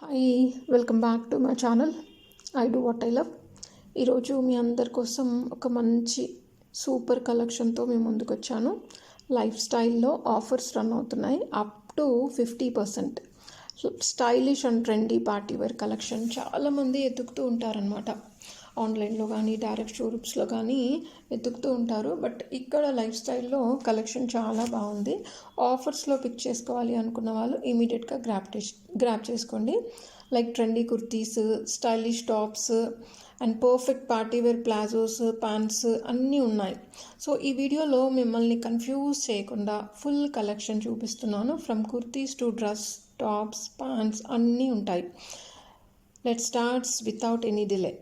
Hi welcome back to my channel I do what I love ఈరోజు మీ అందరి కోసం ఒక మంచి సూపర్ కలెక్షన్తో మేము ముందుకు వచ్చాను. లైఫ్ స్టైల్లో ఆఫర్స్ రన్ అవుతున్నాయి. Up to fifty percent stylish and trendy party wear collection చాలామంది ఎతుకుతూ ఉంటారనమాట ఆన్లైన్లో కానీ డైరెక్ట్ షోరూమ్స్లో కానీ వెతుకుతూ ఉంటారు. బట్ ఇక్కడ లైఫ్ స్టైల్లో కలెక్షన్ చాలా బాగుంది. ఆఫర్స్లో పిక్ చేసుకోవాలి అనుకున్న వాళ్ళు ఇమీడియట్గా గ్రాప్ గ్రాప్ చేసుకోండి. Like trendy kurtis stylish tops and perfect party wear palazzos pants అన్నీ ఉన్నాయి. సో ఈ వీడియోలో మిమ్మల్ని కన్ఫ్యూజ్ చేయకుండా ఫుల్ కలెక్షన్ చూపిస్తున్నాను. From kurtis to dress tops pants అన్నీ ఉంటాయి. Let starts without any delay.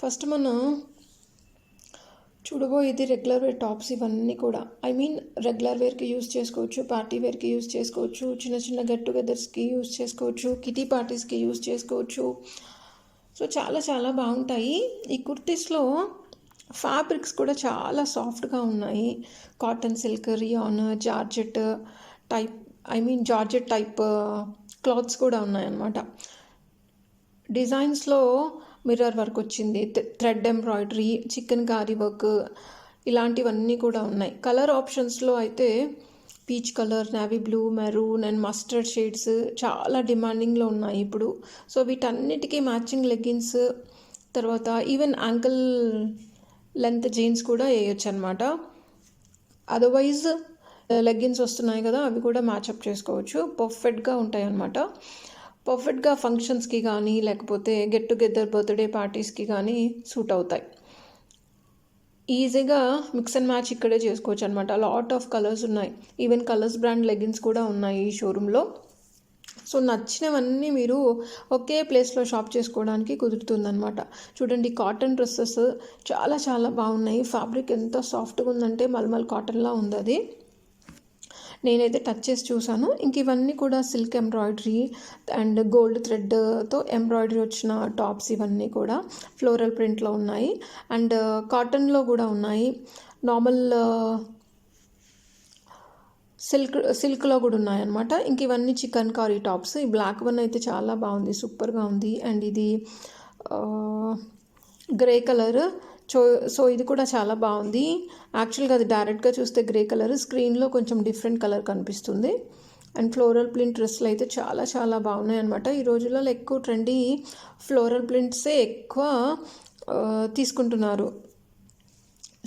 First మనం చూడబోయేది రెగ్యులర్ వేర్ టాప్స్ ఇవన్నీ కూడా. ఐ మీన్ రెగ్యులర్ వేర్కి యూస్ చేసుకోవచ్చు పార్టీ వేర్కి యూస్ చేసుకోవచ్చు చిన్న చిన్న గెట్ టుగెదర్స్కి యూస్ చేసుకోవచ్చు కిటీ పార్టీస్కి యూస్ చేసుకోవచ్చు. సో చాలా చాలా బాగుంటాయి. ఈ కుర్తీస్లో ఫ్యాబ్రిక్స్ కూడా చాలా సాఫ్ట్గా ఉన్నాయి. Cotton silk rayon georgette type I mean georgette type clothes కూడా ఉన్నాయన్నమాట. డిజైన్స్లో మిర్రర్ వర్క్ వచ్చింది thread embroidery chikankari work ఇలాంటివన్నీ కూడా ఉన్నాయి. కలర్ ఆప్షన్స్లో అయితే peach colour navy blue maroon and mustard shades చాలా డిమాండింగ్లో ఉన్నాయి ఇప్పుడు. సో వీటన్నిటికీ మ్యాచింగ్ లెగ్గిన్స్ తర్వాత ఈవెన్ యాంకిల్ లెంత్ జీన్స్ కూడా వేయొచ్చు అనమాట అదర్వైజ్ లెగ్గిన్స్ వస్తున్నాయి కదా అవి కూడా మ్యాచప్ చేసుకోవచ్చు. పర్ఫెక్ట్గా ఉంటాయి అన్నమాట పర్ఫెక్ట్గా ఫంక్షన్స్కి కానీ లేకపోతే గెట్ టుగెదర్ బర్త్డే పార్టీస్కి కానీ సూట్ అవుతాయి. ఈజీగా మిక్స్ అండ్ మ్యాచ్ ఇక్కడే చేసుకోవచ్చు అనమాట లాట్ ఆఫ్ కలర్స్ ఉన్నాయి. ఈవెన్ కలర్స్ బ్రాండ్ లెగిన్స్ కూడా ఉన్నాయి ఈ షోరూంలో. సో నచ్చినవన్నీ మీరు ఒకే ప్లేస్లో షాప్ చేసుకోవడానికి కుదురుతుందనమాట చూడండి కాటన్ డ్రెస్సెస్ చాలా చాలా బాగున్నాయి. ఫ్యాబ్రిక్ ఎంత సాఫ్ట్గా ఉందంటే మల్మల్ కాటన్లా ఉంది అది నేనైతే టచ్ చేసి చూసాను ఇంక ఇవన్నీ కూడా సిల్క్ ఎంబ్రాయిడరీ అండ్ గోల్డ్ థ్రెడ్తో ఎంబ్రాయిడరీ వచ్చిన టాప్స్ ఇవన్నీ కూడా ఫ్లోరల్ ప్రింట్లో ఉన్నాయి. అండ్ కాటన్లో uh, కూడా ఉన్నాయి. నార్మల్ సిల్క్ సిల్క్లో కూడా ఉన్నాయన్నమాట. ఇంక ఇవన్నీ చికెన్ కారీ టాప్స్ ఈ బ్లాక్ వన్ అయితే చాలా బాగుంది. సూపర్గా ఉంది. అండ్ ఇది uh, grey colour so so ఇది కూడా చాలా బాగుంది. యాక్చువల్గా అది డైరెక్ట్గా చూస్తే గ్రే కలర్ స్క్రీన్లో కొంచెం డిఫరెంట్ కలర్ కనిపిస్తుంది. అండ్ ఫ్లోరల్ ప్రింట్ డ్రెస్సులు అయితే చాలా చాలా బాగున్నాయి అనమాట ఈ రోజులలో ఎక్కువ ట్రెండీ ఫ్లోరల్ ప్రింట్సే ఎక్కువ తీసుకుంటున్నారు.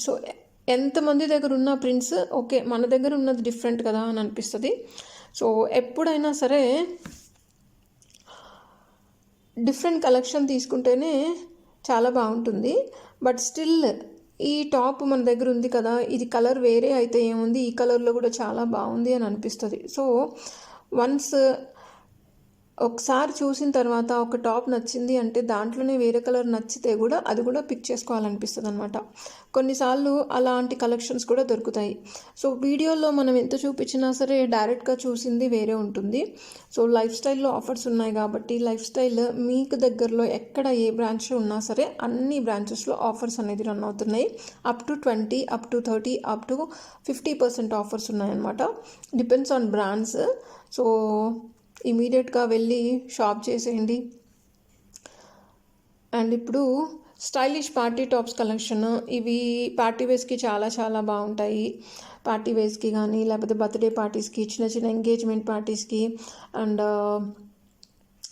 సో ఎంతమంది దగ్గర ఉన్న ప్రింట్స్ ఓకే మన దగ్గర ఉన్నది డిఫరెంట్ కదా అని అనిపిస్తుంది. సో ఎప్పుడైనా సరే డిఫరెంట్ కలెక్షన్ తీసుకుంటేనే చాలా బాగుంటుంది. బట్ స్టిల్ ఈ టాప్ మన దగ్గర ఉంది కదా ఇది కలర్ వేరే అయితే ఏముంది? ఈ కలర్లో కూడా చాలా బాగుంది అని అనిపిస్తుంది. సో వన్స్ ఒకసారి చూసిన తర్వాత ఒక టాప్ నచ్చింది అంటే దాంట్లోనే వేరే కలర్ నచ్చితే కూడా అది కూడా పిక్ చేసుకోవాలనిపిస్తుంది అనమాట కొన్నిసార్లు అలాంటి కలెక్షన్స్ కూడా దొరుకుతాయి. సో వీడియోలో మనం ఎంత చూపించినా సరే డైరెక్ట్గా చూసింది వేరే ఉంటుంది. సో లైఫ్ స్టైల్లో ఆఫర్స్ ఉన్నాయి కాబట్టి లైఫ్ స్టైల్ మీకు దగ్గరలో ఎక్కడ ఏ బ్రాంచ్ ఉన్నా సరే అన్ని బ్రాంచెస్లో ఆఫర్స్ అనేది రన్ అవుతున్నాయి. Up to twenty up to thirty up to fifty percent offers ఉన్నాయన్నమాట. Depends on brands. సో ఇమీడియట్గా వెళ్ళి షాప్ చేసేయండి. అండ్ ఇప్పుడు స్టైలిష్ పార్టీ టాప్స్ కలెక్షన్. ఇవి పార్టీ వేస్కి చాలా చాలా బాగుంటాయి. పార్టీ వేస్కి కానీ లేకపోతే బర్త్డే పార్టీస్కి చిన్న చిన్న ఎంగేజ్మెంట్ పార్టీస్కి అండ్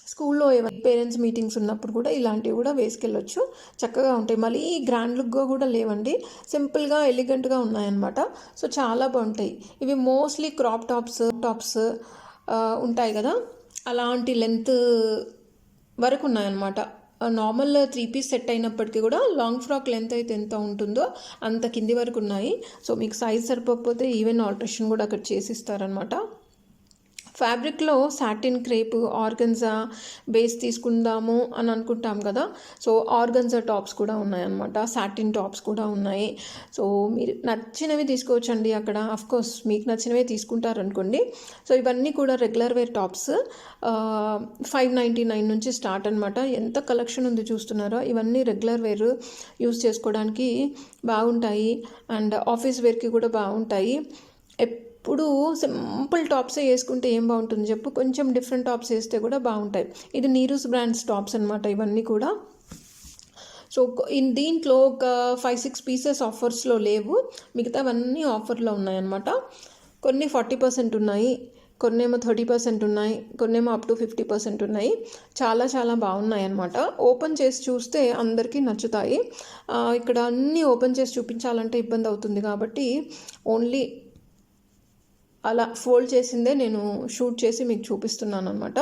స్కూల్లో ఏమైనా పేరెంట్స్ మీటింగ్స్ ఉన్నప్పుడు కూడా ఇలాంటివి కూడా వేసుకెళ్ళొచ్చు చక్కగా ఉంటాయి. మళ్ళీ గ్రాండ్ లుక్గా కూడా లేవండి. సింపుల్గా ఎలిగెంట్గా ఉన్నాయన్నమాట. సో చాలా బాగుంటాయి. ఇవి మోస్ట్లీ క్రాప్ టాప్స్ టాప్స్ ఉంటాయి కదా? అలాంటి లెంత్ వరకు ఉన్నాయన్నమాట. నార్మల్ త్రీ పీస్ సెట్ అయినప్పటికీ కూడా లాంగ్ ఫ్రాక్ లెంత్ అయితే ఎంత ఉంటుందో అంత కింది వరకు ఉన్నాయి. సో మీకు సైజ్ సరిపోకపోతే ఈవెన్ ఆల్ట్రేషన్ కూడా అక్కడ చేసిస్తారనమాట ఫ్యాబ్రిక్లో సాటిన్ క్రేప్ ఆర్గన్జా బేస్ తీసుకుందాము అని అనుకుంటాం కదా. సో ఆర్గన్జా టాప్స్ కూడా ఉన్నాయన్నమాట. సాటిన్ టాప్స్ కూడా ఉన్నాయి. సో మీరు నచ్చినవి తీసుకోవచ్చండి అక్కడ. కోర్స్ మీకు నచ్చినవే తీసుకుంటారు అనుకోండి సో ఇవన్నీ కూడా regular wear tops. Five ninety nine నుంచి స్టార్ట్ అనమాట ఎంత కలెక్షన్ ఉంది చూస్తున్నారో ఇవన్నీ రెగ్యులర్ వేర్ యూస్ చేసుకోవడానికి బాగుంటాయి. అండ్ ఆఫీస్ వేర్కి కూడా బాగుంటాయి. ఎప్పుడు సింపుల్ టాప్సే వేసుకుంటే ఏం బాగుంటుంది చెప్పు? కొంచెం డిఫరెంట్ టాప్స్ వేస్తే కూడా బాగుంటాయి. ఇది నీరూస్ బ్రాండ్స్ టాప్స్ అనమాట ఇవన్నీ కూడా. సో ఇన్ దీంట్లో ఒక ఫైవ్ సిక్స్ పీసెస్ ఆఫర్స్లో లేవు. మిగతావన్నీ ఆఫర్లో ఉన్నాయన్నమాట. కొన్ని ఫార్టీ పర్సెంట్ ఉన్నాయి కొన్నేమో థర్టీ పర్సెంట్ ఉన్నాయి కొన్నేమో అప్ టు ఫిఫ్టీ పర్సెంట్ ఉన్నాయి. చాలా చాలా బాగున్నాయి అనమాట ఓపెన్ చేసి చూస్తే అందరికీ నచ్చుతాయి. ఇక్కడ అన్నీ ఓపెన్ చేసి చూపించాలంటే ఇబ్బంది అవుతుంది కాబట్టి ఓన్లీ అలా ఫోల్డ్ చేసిందే నేను షూట్ చేసి మీకు చూపిస్తున్నాను అనమాట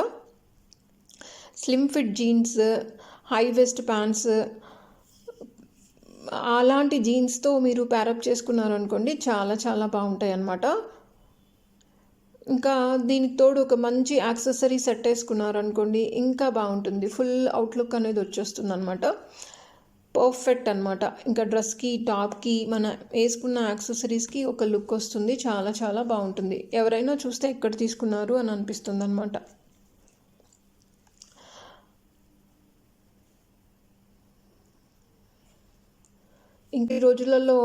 slim fit jeans high waist pants అలాంటి జీన్స్తో మీరు ప్యారప్ చేసుకున్నారు అనుకోండి చాలా చాలా బాగుంటాయి అన్నమాట ఇంకా దీనికి తోడు ఒక మంచి యాక్సెసరీ సెట్ వేసుకున్నారు అనుకోండి ఇంకా బాగుంటుంది. ఫుల్ అవుట్లుక్ అనేది వచ్చేస్తుంది అనమాట పర్ఫెక్ట్ అనమాట ఇంకా డ్రెస్కి టాప్కి మన వేసుకున్న యాక్సెసరీస్కి ఒక లుక్ వస్తుంది. చాలా చాలా బాగుంటుంది. ఎవరైనా చూస్తే ఎక్కడ తీసుకున్నారు అని అనిపిస్తుంది అనమాట ఇంక ఈ రోజులలో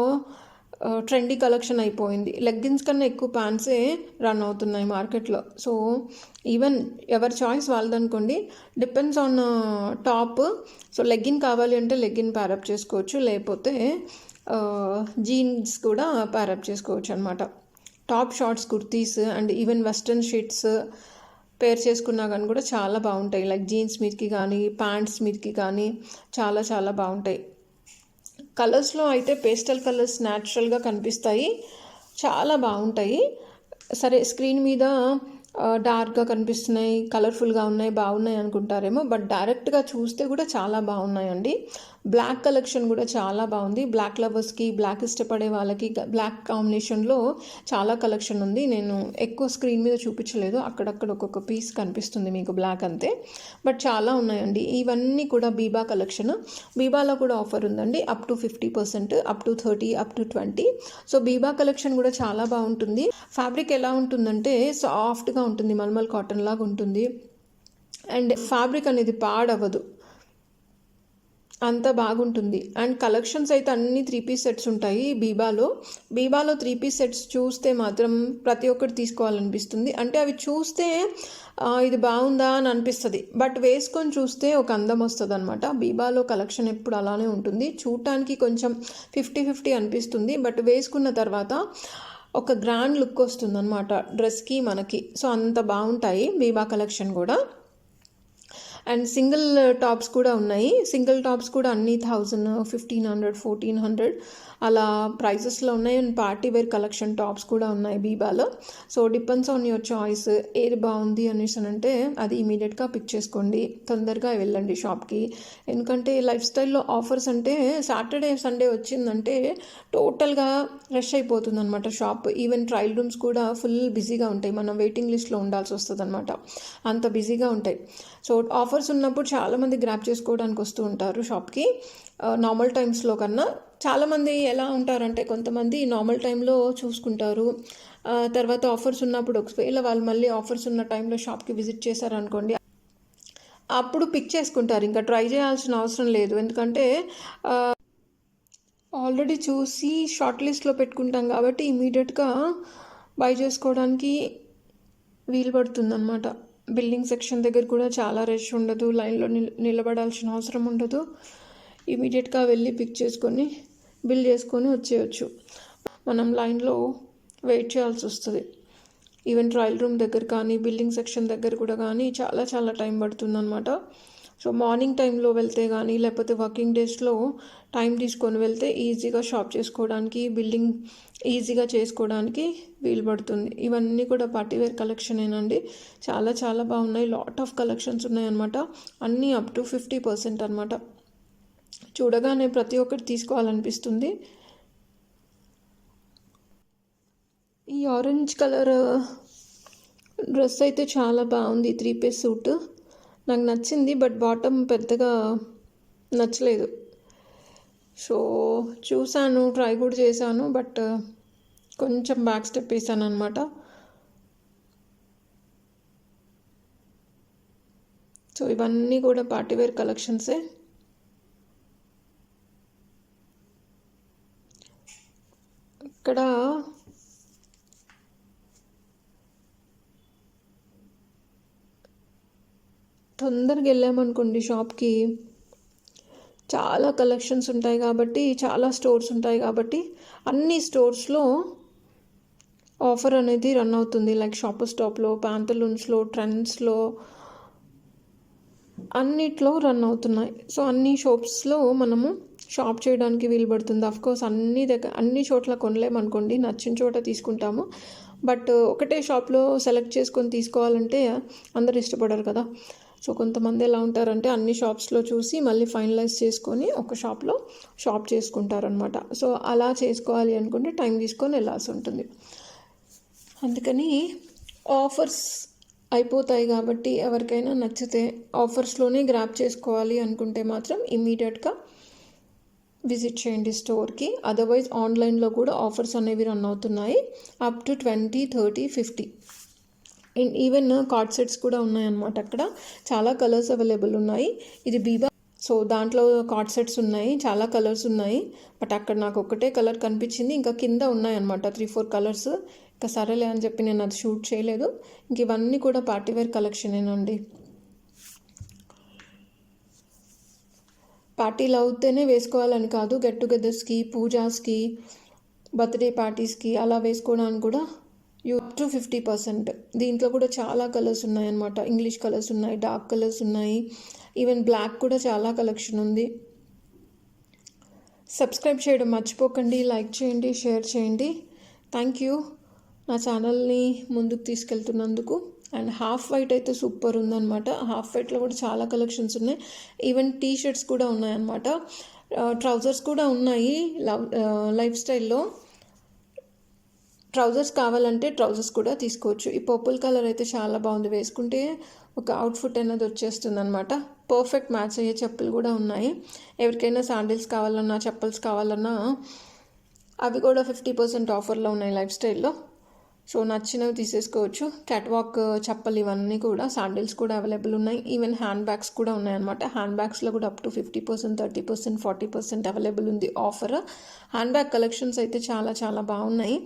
ట్రెండీ కలెక్షన్ అయిపోయింది. లెగ్గిన్స్ కన్నా ఎక్కువ ప్యాంట్సే రన్ అవుతున్నాయి మార్కెట్లో సో ఈవెన్ ఎవరి choice వాళ్ళదనుకోండి depends on top so legging కావాలి అంటే లెగ్గిన్ ప్యారప్ చేసుకోవచ్చు. లేకపోతే జీన్స్ కూడా ప్యారప్ చేసుకోవచ్చు అనమాట top shorts kurtis and even western shirts pair చేసుకున్నా కానీ కూడా చాలా బాగుంటాయి. లైక్ జీన్స్ మీదకి కానీ ప్యాంట్స్ మీదకి కానీ చాలా చాలా బాగుంటాయి. కలర్స్లో అయితే పేస్టల్ కలర్స్ న్యాచురల్గా కనిపిస్తాయి. చాలా బాగుంటాయి. సరే స్క్రీన్ మీద డార్క్గా కనిపిస్తున్నాయి కలర్ఫుల్గా ఉన్నాయి బాగున్నాయి అనుకుంటారేమో బట్ డైరెక్ట్గా చూస్తే కూడా చాలా బాగున్నాయండి. బ్లాక్ కలెక్షన్ కూడా చాలా బాగుంది. బ్లాక్ లవర్స్కి బ్లాక్ ఇష్టపడే వాళ్ళకి బ్లాక్ కాంబినేషన్లో చాలా కలెక్షన్ ఉంది. నేను ఎక్కువ స్క్రీన్ మీద చూపించలేదు. అక్కడక్కడ ఒక్కొక్క పీస్ కనిపిస్తుంది మీకు బ్లాక్ అంతే. బట్ చాలా ఉన్నాయండి. ఇవన్నీ కూడా బీబా కలెక్షన్ బీబాలో కూడా ఆఫర్ ఉందండి. Up to fifty percent up to thirty up to twenty so Biba collection కూడా చాలా బాగుంటుంది. ఫ్యాబ్రిక్ ఎలా ఉంటుందంటే సాఫ్ట్గా ఉంటుంది. మల్మల్ కాటన్ లాగా ఉంటుంది. అండ్ ఫ్యాబ్రిక్ అనేది పాడవదు. అంత బాగుంటుంది. అండ్ కలెక్షన్స్ అయితే అన్ని త్రీ పీస్ సెట్స్ ఉంటాయి బీబాలో. బీబాలో త్రీ పీస్ సెట్స్ చూస్తే మాత్రం ప్రతి ఒక్కటి తీసుకోవాలనిపిస్తుంది. అంటే అవి చూస్తే ఇది బాగుందా అని అనిపిస్తుంది. బట్ వేసుకొని చూస్తే ఒక అందం వస్తుంది అనమాట బీబాలో కలెక్షన్ ఎప్పుడు అలానే ఉంటుంది. చూడటానికి కొంచెం ఫిఫ్టీ ఫిఫ్టీ అనిపిస్తుంది. బట్ వేసుకున్న తర్వాత ఒక గ్రాండ్ లుక్ వస్తుంది అనమాట డ్రెస్కి మనకి. సో అంత బాగుంటాయి బీబా కలెక్షన్ కూడా. అండ్ సింగిల్ టాప్స్ కూడా ఉన్నాయి. సింగిల్ టాప్స్ కూడా అన్ని thousand fifteen hundred fourteen hundred. అలా ప్రైజెస్లో ఉన్నాయి. And party wear collection tops కూడా ఉన్నాయి బీబాలో so depends on your choice ఏది బాగుంది అనేసి అని అంటే అది ఇమీడియట్గా పిక్ చేసుకోండి. తొందరగా వెళ్ళండి షాప్కి ఎందుకంటే లైఫ్ స్టైల్లో ఆఫర్స్ అంటే సాటర్డే సండే వచ్చిందంటే టోటల్గా రష్ అయిపోతుంది అనమాట షాప్ ఈవెన్ ట్రయల్ రూమ్స్ కూడా ఫుల్ బిజీగా ఉంటాయి. మనం వెయిటింగ్ లిస్ట్లో ఉండాల్సి వస్తుంది అనమాట అంత బిజీగా ఉంటాయి. సో ఆఫర్స్ ఉన్నప్పుడు చాలామంది గ్రాప్ చేసుకోవడానికి వస్తూ ఉంటారు షాప్కి నార్మల్ టైమ్స్లో కన్నా చాలామంది ఎలా ఉంటారంటే కొంతమంది నార్మల్ టైంలో చూసుకుంటారు. తర్వాత ఆఫర్స్ ఉన్నప్పుడు ఒకవేళ వాళ్ళు మళ్ళీ ఆఫర్స్ ఉన్న టైంలో షాప్కి విజిట్ చేశారనుకోండి అప్పుడు పిక్ చేసుకుంటారు. ఇంకా ట్రై చేయాల్సిన అవసరం లేదు. ఎందుకంటే ఆల్రెడీ చూసి షార్ట్ లిస్ట్లో పెట్టుకుంటాం కాబట్టి ఇమీడియట్గా బై చేసుకోవడానికి వీలు పడుతుందన్నమాట. బిల్డింగ్ సెక్షన్ దగ్గర కూడా చాలా రష్ ఉండదు. లైన్లో నిల్ నిలబడాల్సిన అవసరం ఉండదు. ఇమీడియట్గా వెళ్ళి పిక్ చేసుకొని బిల్ చేసుకొని వచ్చేయచ్చు. మనం లైన్లో వెయిట్ చేయాల్సి వస్తుంది. ఈవెన్ ట్రయల్ రూమ్ దగ్గర కానీ బిల్డింగ్ సెక్షన్ దగ్గర కూడా కానీ చాలా చాలా టైం పడుతుందన్నమాట. సో మార్నింగ్ టైంలో వెళ్తే కానీ లేకపోతే వర్కింగ్ డేస్లో టైం తీసుకొని వెళ్తే ఈజీగా షాప్ చేసుకోవడానికి బిల్డింగ్ ఈజీగా చేసుకోవడానికి వీలు పడుతుంది. ఇవన్నీ కూడా పార్టీవేర్ కలెక్షనేనండి. చాలా చాలా బాగున్నాయి. లాట్ ఆఫ్ కలెక్షన్స్ ఉన్నాయన్నమాట. అన్నీ అప్ టు ఫిఫ్టీ పర్సెంట్ అనమాట చూడగానే ప్రతి ఒక్కటి తీసుకోవాలనిపిస్తుంది. ఈ ఆరెంజ్ కలర్ డ్రెస్ అయితే చాలా బాగుంది త్రీ పీస్ సూట్. నాకు నచ్చింది బట్ బాటమ్ పెద్దగా నచ్చలేదు. సో చూశాను ట్రై కూడా చేశాను బట్ కొంచెం బ్యాక్ స్టెప్ వేసాను అనమాట సో ఇవన్నీ కూడా పార్టీవేర్ కలెక్షన్సే. ఇక్కడ తొందరగా వెళ్ళామనుకోండి షాప్కి. చాలా కలెక్షన్స్ ఉంటాయి కాబట్టి చాలా స్టోర్స్ ఉంటాయి కాబట్టి అన్ని స్టోర్స్లో ఆఫర్ అనేది రన్ అవుతుంది. లైక్ షాప్ స్టాప్లో ప్యాంతలూన్స్లో ట్రెండ్స్లో అన్నిట్లో రన్ అవుతున్నాయి. సో అన్ని షాప్స్లో మనము షాప్ చేయడానికి వీలు పడుతుంది. కోర్స్ అన్ని దగ్గర అన్ని చోట్ల కొనలేమనుకోండి నచ్చిన చోట తీసుకుంటాము. బట్ uh, ఒకటే షాప్లో సెలెక్ట్ చేసుకొని తీసుకోవాలంటే అందరు ఇష్టపడరు కదా. సో కొంతమంది ఎలా ఉంటారంటే అన్ని షాప్స్లో చూసి మళ్ళీ ఫైనలైజ్ చేసుకొని ఒక షాప్లో షాప్ చేసుకుంటారనమాట సో అలా చేసుకోవాలి అనుకుంటే టైం తీసుకొని వెళ్ళాల్సి ఉంటుంది. అందుకని ఆఫర్స్ అయిపోతాయి కాబట్టి ఎవరికైనా నచ్చితే ఆఫర్స్లోనే గ్రాప్ చేసుకోవాలి అనుకుంటే మాత్రం ఇమీడియట్గా విజిట్ చేయండి స్టోర్కి. అదర్వైజ్ ఆన్లైన్లో కూడా ఆఫర్స్ అనేవి రన్ అవుతున్నాయి. Up to twenty thirty fifty and even card sets కూడా ఉన్నాయన్నమాట అక్కడ. చాలా కలర్స్ అవైలబుల్ ఉన్నాయి. ఇది బీబా సో దాంట్లో కార్డ్ సెట్స్ ఉన్నాయి. చాలా కలర్స్ ఉన్నాయి. బట్ అక్కడ నాకు ఒకటే కలర్ కనిపించింది. ఇంకా కింద ఉన్నాయన్నమాట త్రీ ఫోర్ కలర్స్ ఇంకా సరేలే అని చెప్పి నేను అది షూట్ చేయలేదు. ఇంక ఇవన్నీ కూడా పార్టీవేర్ కలెక్షనేనండి పార్టీలు అవుతేనే వేసుకోవాలని కాదు. గెట్ టుగెదర్స్కి పూజాస్కి బర్త్డే పార్టీస్కి అలా వేసుకోవడానికి కూడా యూ టు ఫిఫ్టీ పర్సెంట్. దీంట్లో కూడా చాలా కలర్స్ ఉన్నాయన్నమాట. ఇంగ్లీష్ కలర్స్ ఉన్నాయి డార్క్ కలర్స్ ఉన్నాయి. ఈవెన్ బ్లాక్ కూడా చాలా కలెక్షన్ ఉంది. సబ్స్క్రైబ్ చేయడం మర్చిపోకండి. లైక్ చేయండి షేర్ చేయండి. Thank you. నా ఛానల్ని ముందుకు తీసుకెళ్తున్నందుకు అండ్ హాఫ్ వైట్ అయితే సూపర్ ఉందన్నమాట. హాఫ్ వైట్లో కూడా చాలా కలెక్షన్స్ ఉన్నాయి. ఈవెన్ టీ షర్ట్స్ కూడా ఉన్నాయన్నమాట. ట్రౌజర్స్ కూడా ఉన్నాయి లవ్ లైఫ్ స్టైల్లో. ట్రౌజర్స్ కావాలంటే ట్రౌజర్స్ కూడా తీసుకోవచ్చు. ఈ పర్పుల్ కలర్ అయితే చాలా బాగుంది. వేసుకుంటే ఒక అవుట్ఫిట్ అనేది వచ్చేస్తుంది అనమాట పర్ఫెక్ట్ మ్యాచ్ అయ్యే చెప్పులు కూడా ఉన్నాయి. ఎవరికైనా శాండిల్స్ కావాలన్నా చెప్పల్స్ కావాలన్నా అవి కూడా ఫిఫ్టీ పర్సెంట్ ఆఫర్లో ఉన్నాయి లైఫ్ స్టైల్లో. సో నచ్చినవి తీసేసుకోవచ్చు. క్యాట్వాక్ చెప్పలు ఇవన్నీ కూడా శాండిల్స్ కూడా అవైలబుల్ ఉన్నాయి. ఈవెన్ హ్యాండ్ బ్యాగ్స్ కూడా ఉన్నాయన్నమాట. హ్యాండ్ బ్యాగ్స్లో కూడా up to fifty percent thirty percent forty percent available ఉంది ఆఫర్ హ్యాండ్ బ్యాగ్ కలెక్షన్స్ అయితే చాలా చాలా బాగున్నాయి.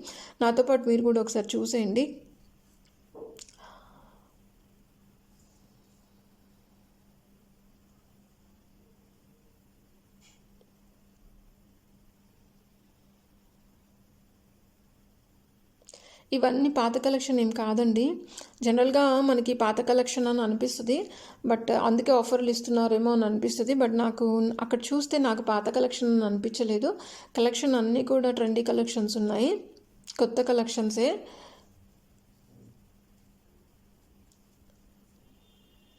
నాతో పాటు మీరు కూడా ఒకసారి చూసేయండి. ఇవన్నీ పాత కలెక్షన్ ఏం కాదండి. జనరల్గా మనకి పాత కలెక్షన్ అని అనిపిస్తుంది. బట్ అందుకే ఆఫర్లు ఇస్తున్నారేమో అని అనిపిస్తుంది. బట్ నాకు అక్కడ చూస్తే నాకు పాత కలెక్షన్ అని అనిపించలేదు. కలెక్షన్ అన్నీ కూడా ట్రెండీ కలెక్షన్స్ ఉన్నాయి. కొత్త కలెక్షన్సే.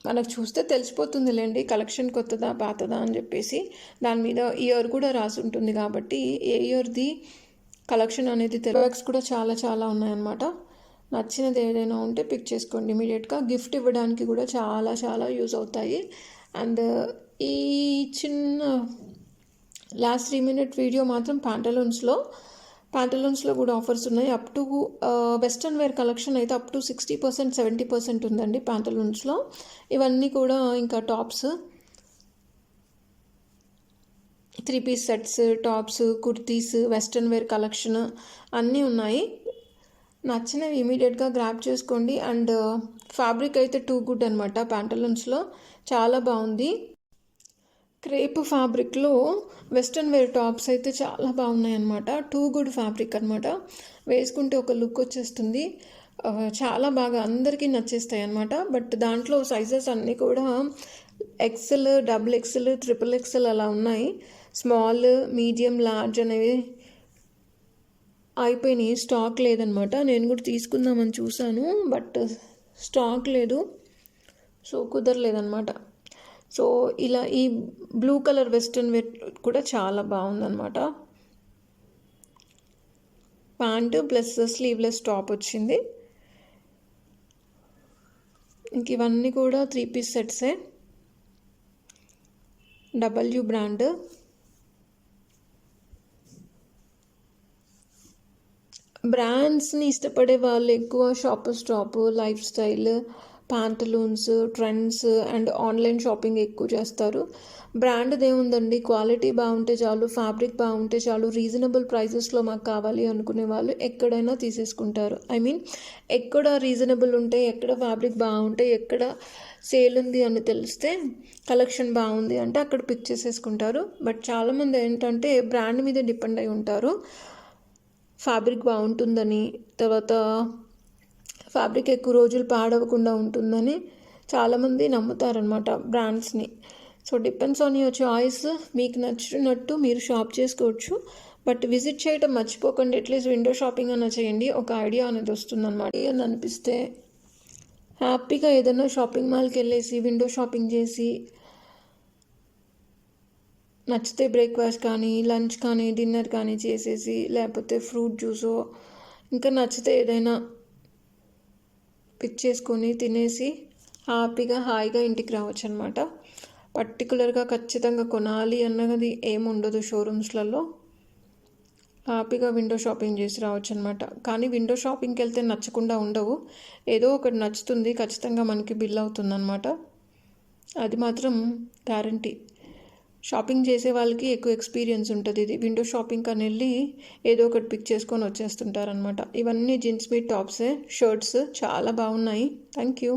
మనకు చూస్తే తెలిసిపోతుంది లేండి కలెక్షన్ కొత్తదా పాతదా అని చెప్పేసి. దాని మీద ఇయర్ కూడా రాసి ఉంటుంది కాబట్టి ఏ ఇయర్ది కలెక్షన్ అనేది తెలుగు కూడా చాలా చాలా ఉన్నాయన్నమాట. నచ్చినది ఏదైనా ఉంటే పిక్ చేసుకోండి. ఇమీడియట్గా గిఫ్ట్ ఇవ్వడానికి కూడా చాలా చాలా యూజ్ అవుతాయి. అండ్ ఈ చిన్న లాస్ట్ త్రీ మినిట్ వీడియో మాత్రం ప్యాంటలూన్స్లో ప్యాంటలూన్స్లో కూడా ఆఫర్స్ ఉన్నాయి. Up to western wear collection అయితే up to sixty percent seventy percent ఉందండి ప్యాంటలూన్స్లో ఇవన్నీ కూడా ఇంకా tops three piece sets tops kurtis western wear collection అన్నీ ఉన్నాయి. నచ్చినవి ఇమీడియట్గా గ్రాప్ చేసుకోండి. అండ్ ఫ్యాబ్రిక్ అయితే టూ గుడ్ అనమాట ప్యాంటలూన్స్లో. చాలా బాగుంది. క్రేప్ ఫ్యాబ్రిక్లో వెస్ట్రన్ వేర్ టాప్స్ అయితే చాలా బాగున్నాయి అనమాట టూ గుడ్ ఫ్యాబ్రిక్ అనమాట వేసుకుంటే ఒక లుక్ వచ్చేస్తుంది. చాలా బాగా అందరికీ నచ్చేస్తాయి అనమాట బట్ దాంట్లో సైజెస్ అన్నీ కూడా XL double XL triple XL అలా ఉన్నాయి. స్మాల్ మీడియం లార్జ్ అనేవి అయిపోయినాయి. స్టాక్ లేదనమాట. నేను కూడా తీసుకుందామని చూశాను బట్ స్టాక్ లేదు. సో కుదరలేదనమాట. సో ఇలా ఈ బ్లూ కలర్ వెస్ట్రన్ వేర్ కూడా చాలా బాగుందనమాట. ప్యాంట్ ప్లస్ స్లీవ్లెస్ టాప్ వచ్చింది. ఇంక ఇవన్నీ కూడా త్రీ పీస్ సెట్సే. W brand. బ్రాండ్స్ని ఇష్టపడే వాళ్ళు ఎక్కువ Shop Stop Lifestyle Pantaloons Trends and online shopping ఎక్కువ చేస్తారు. బ్రాండ్ ఏముందండి? క్వాలిటీ బాగుంటే చాలు ఫ్యాబ్రిక్ బాగుంటే చాలు రీజనబుల్ ప్రైజెస్లో మాకు కావాలి అనుకునే వాళ్ళు ఎక్కడైనా తీసేసుకుంటారు. ఐ మీన్ ఎక్కడ రీజనబుల్ ఉంటే ఎక్కడ ఫ్యాబ్రిక్ బాగుంటే ఎక్కడ సేల్ ఉంది అని తెలిస్తే కలెక్షన్ బాగుంది అంటే అక్కడ పిక్ చేసేసుకుంటారు. బట్ చాలామంది ఏంటంటే బ్రాండ్ మీద డిపెండ్ అయి ఉంటారు. ఫ్యాబ్రిక్ బాగుంటుందని తర్వాత ఫ్యాబ్రిక్ ఎక్కువ రోజులు పాడవకుండా ఉంటుందని చాలామంది నమ్ముతారనమాట బ్రాండ్స్ని. So depends on your choice. మీకు నచ్చినట్టు మీరు షాప్ చేసుకోవచ్చు. బట్ విజిట్ చేయటం మర్చిపోకండి. అట్లీస్ట్ విండో షాపింగ్ అన్న చేయండి. ఒక ఐడియా అనేది వస్తుందన్నమాట. అని అనిపిస్తే హ్యాపీగా ఏదైనా షాపింగ్ మాల్కి వెళ్ళేసి విండో షాపింగ్ చేసి నచ్చితే బ్రేక్ఫాస్ట్ కానీ లంచ్ కానీ డిన్నర్ కానీ చేసేసి లేకపోతే ఫ్రూట్ జ్యూసో ఇంకా నచ్చితే ఏదైనా పిక్ చేసుకొని తినేసి హ్యాపీగా హాయిగా ఇంటికి రావచ్చు అనమాట పర్టికులర్గా ఖచ్చితంగా కొనాలి అన్నది ఏముండదు షోరూమ్స్లలో. హ్యాపీగా విండో షాపింగ్ చేసి రావచ్చు అనమాట కానీ విండో షాపింగ్కి వెళ్తే నచ్చకుండా ఉండవు. ఏదో ఒకటి నచ్చుతుంది ఖచ్చితంగా మనకి బిల్ అవుతుందన్నమాట అది మాత్రం గ్యారంటీ. షాపింగ్ చేసే వాళ్ళకి ఎక్కువ ఎక్స్పీరియన్స్ ఉంటుంది ఇది. విండో షాపింగ్ అని వెళ్ళి ఏదో ఒకటి పిక్ చేసుకొని వచ్చేస్తుంటారనమాట ఇవన్నీ జీన్స్ మీ టాప్సే షర్ట్స్ చాలా బాగున్నాయి. Thank you